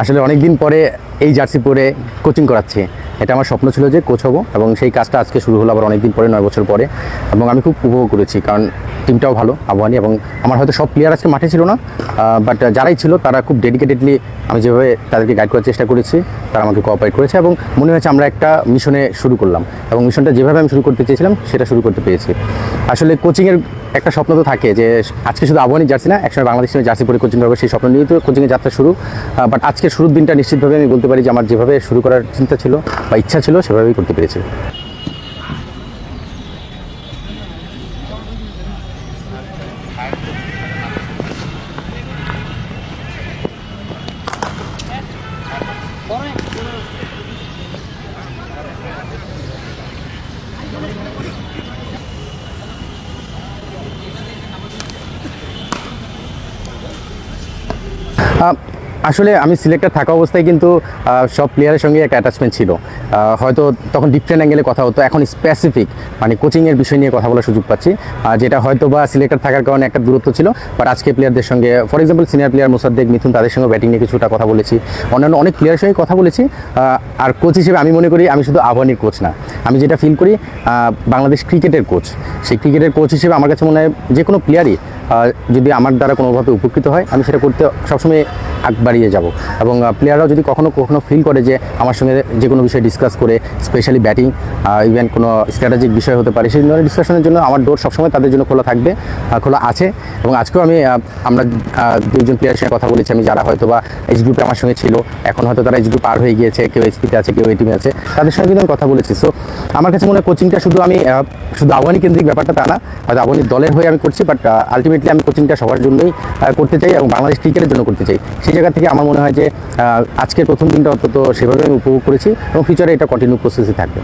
আসলে অনেক দিন পরে এই জার্সি পরে কোচিং করাচ্ছি। এটা আমার স্বপ্ন ছিল যে কোচ হব এবং সেই কাজটা আজকে শুরু হলো আবার অনেক দিন পরে, নয় বছর পরে এবং আমি খুব উপভোগ করেছি কারণ টিমটাও ভালো, আবহানি এবং আমার হয়তো সব প্লেয়ার আজকে মাঠে ছিল না বাট যারাই ছিল তারা খুব ডেডিকেটেডলি আমি যেভাবে তাদেরকে গাইড করার চেষ্টা করেছি, তারা আমাকে কোঅপারেট করেছে এবং মনে হয়েছে আমরা একটা মিশনে শুরু করলাম এবং মিশনটা যেভাবে আমি শুরু করতে চেয়েছিলাম সেটা শুরু করতে পেরেছি। আসলে কোচিংয়ের একটা স্বপ্ন তো থাকে যে আজকে শুধু আবহানি জার্সি না, একসময় বাংলাদেশ জার্সি পরে কোচিং হবে, সেই স্বপ্ন নিয়েই তো কোচিংয়ে যাত্রা শুরু। বাট আজকের শুরুর দিনটা নিশ্চিতভাবে আমি বলতে পারি যে আমার যেভাবে শুরু করার চিন্তা ছিল বা ইচ্ছা ছিল, সেভাবেই করতে পেরেছি। 好。আসলে আমি সিলেক্টার থাকা অবস্থায় কিন্তু সব প্লেয়ারের সঙ্গে একটা অ্যাটাচমেন্ট ছিল। হয়তো তখন ডিফারেন্ট অ্যাঙ্গেলে কথা হতো, এখন স্পেসিফিক মানে কোচিংয়ের বিষয় নিয়ে কথা বলার সুযোগ পাচ্ছি। যেটা হয়তো বা সিলেক্টর থাকার কারণে একটা দূরত্ব ছিল বাট আজকে প্লেয়ারদের সঙ্গে for example senior player Mosaddek, Mithun, তাদের সঙ্গে ব্যাটিং নিয়ে কিছুটা কথা বলেছি। অন্যান্য অনেক প্লেয়ারের সঙ্গে কথা বলেছি। আর কোচ হিসেবে আমি মনে করি, আমি শুধু আহ্বানির কোচ না। আমি যেটা ফিল করি বাংলাদেশ ক্রিকেটের কোচ সেই ক্রিকেটের কোচ হিসেবে আমার কাছে মনে হয় যে কোনো প্লেয়ারই যদি আমার দ্বারা কোনোভাবে উপকৃত হয়, আমি সেটা করতে সবসময় আগ বাড়িয়ে যাব। এবং প্লেয়াররাও যদি কখনো কখনো ফিল করে যে আমার সঙ্গে যে কোনো বিষয়ে ডিসকাস করে স্পেশালি ব্যাটিং ইভেন কোনো স্ট্র্যাটেজিক বিষয় হতে পারে সেই ধরনের ডিসকাশনের জন্য আমার ডোর সবসময় তাদের জন্য খোলা থাকবে খোলা আছে। এবং আজকেও আমি আমরা আহ, দুইজন প্লেয়ারের সঙ্গে কথা বলেছি আমি যারা হয়তো বা এইচ গ্রুপে আমার সঙ্গে ছিল এখন হয়তো তারা এইচ গ্রুপ পার হয়ে গিয়েছে কেউ এইচপিতে আছে কেউ এটিমে আছে তাদের সঙ্গে কিন্তু আমি কথা বলেছি। সো আমার কাছে মনে হয় কোচিংটা শুধু আমি শুধু আহ্বানী কেন্দ্রিক ব্যাপারটা তা না হয়তো আহ্বানী দলের হয়ে আমি করছি বাট আলটিমেটলি আমি কোচিংটা সবার জন্যই করতে চাই এবং বাংলাদেশ ক্রিকেটের জন্য করতে চাই। সেই জায়গা থেকে আমার মনে হয় যে আজকের প্রথম দিনটা অন্তত সেভাবে আমি উপভোগ করেছি এবং ফিউচারে এটা কন্টিনিউ প্রসেসে থাকবে।